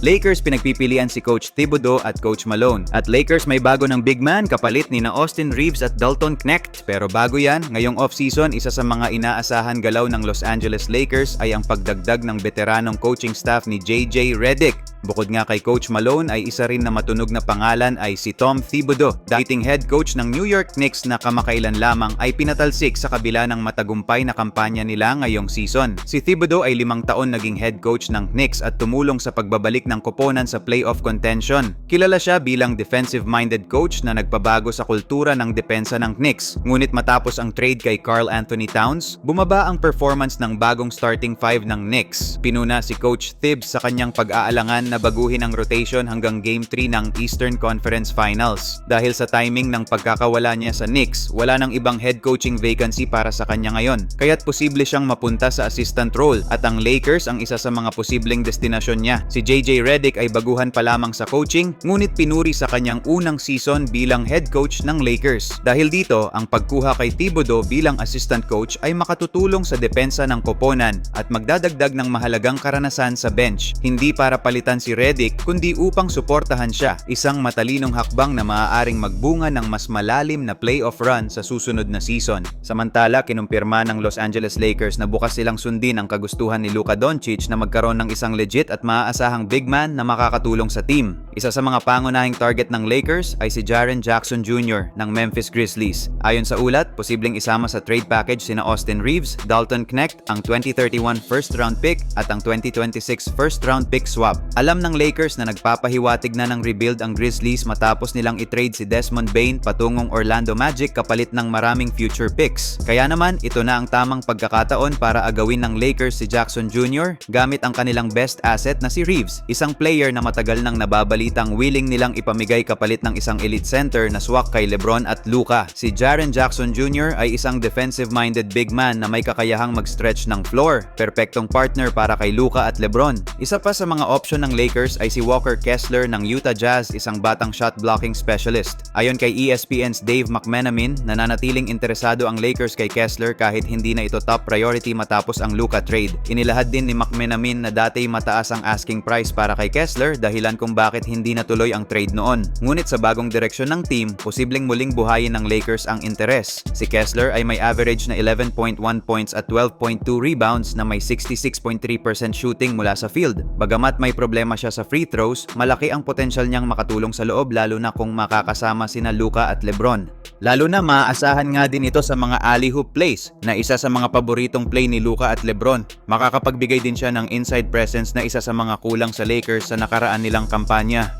Lakers pinagpipilian si Coach Thibodeau at Coach Malone. At Lakers may bago ng big man kapalit ni na Austin Reeves at Dalton Knecht. Pero bago yan, ngayong offseason, isa sa mga inaasahan galaw ng Los Angeles Lakers ay ang pagdagdag ng veteranong coaching staff ni JJ Redick. Bukod nga kay Coach Malone ay isa rin na matunog na pangalan ay si Tom Thibodeau, dating head coach ng New York Knicks na kamakailan lamang ay pinatalsik sa kabila ng matagumpay na kampanya nila ngayong season. Si Thibodeau ay limang taon naging head coach ng Knicks at tumulong sa pagbabalik ng koponan sa playoff contention. Kilala siya bilang defensive-minded coach na nagpabago sa kultura ng depensa ng Knicks. Ngunit matapos ang trade kay Carl Anthony Towns, bumaba ang performance ng bagong starting five ng Knicks. Pinuna si Coach Thibs sa kanyang pag-aalangan na baguhin ang rotation hanggang Game 3 ng Eastern Conference Finals. Dahil sa timing ng pagkakawala niya sa Knicks, wala nang ibang head coaching vacancy para sa kanya ngayon. Kaya't posible siyang mapunta sa assistant role at ang Lakers ang isa sa mga posibleng destinasyon niya. Si JJ Redick ay baguhan pa lamang sa coaching, ngunit pinuri sa kanyang unang season bilang head coach ng Lakers. Dahil dito, ang pagkuha kay Thibodeau bilang assistant coach ay makatutulong sa depensa ng koponan at magdadagdag ng mahalagang karanasan sa bench. Hindi para palitan si Redick kundi upang suportahan siya, isang matalinong hakbang na maaaring magbunga ng mas malalim na playoff run sa susunod na season. Samantala, kinumpirma ng Los Angeles Lakers na bukas silang sundin ang kagustuhan ni Luka Doncic na magkaroon ng isang legit at maaasahang big man na makakatulong sa team. Isa sa mga pangunahing target ng Lakers ay si Jaren Jackson Jr. ng Memphis Grizzlies. Ayon sa ulat, posibleng isama sa trade package sina Austin Reeves, Dalton Knecht, ang 2031 first round pick at ang 2026 first round pick swap. Alam ng Lakers na nagpapahiwatig na ng rebuild ang Grizzlies matapos nilang i-trade si Desmond Bain patungong Orlando Magic kapalit ng maraming future picks. Kaya naman, ito na ang tamang pagkakataon para agawin ng Lakers si Jackson Jr. gamit ang kanilang best asset na si Reeves, isang player na matagal nang nababalitang willing nilang ipamigay kapalit ng isang elite center na swak kay LeBron at Luka. Si Jaren Jackson Jr. ay isang defensive-minded big man na may kakayahang mag-stretch ng floor, perpektong partner para kay Luka at LeBron. Isa pa sa mga option ng Lakers ay si Walker Kessler ng Utah Jazz, isang batang shot blocking specialist. Ayon kay ESPN's Dave McMenamin, nananatiling interesado ang Lakers kay Kessler kahit hindi na ito top priority matapos ang Luka trade. Inilahad din ni McMenamin na dati mataas ang asking price para kay Kessler dahilan kung bakit hindi natuloy ang trade noon. Ngunit sa bagong direksyon ng team, posibleng muling buhayin ng Lakers ang interes. Si Kessler ay may average na 11.1 points at 12.2 rebounds na may 66.3% shooting mula sa field. Bagamat may problema siya sa free throws, malaki ang potensyal niyang makatulong sa loob lalo na kung makakasama sina Luka at LeBron. Lalo na maaasahan nga din ito sa mga alley-hoop plays na isa sa mga paboritong play ni Luka at LeBron. Makakapagbigay din siya ng inside presence na isa sa mga kulang sa Lakers sa nakaraan nilang kampanya.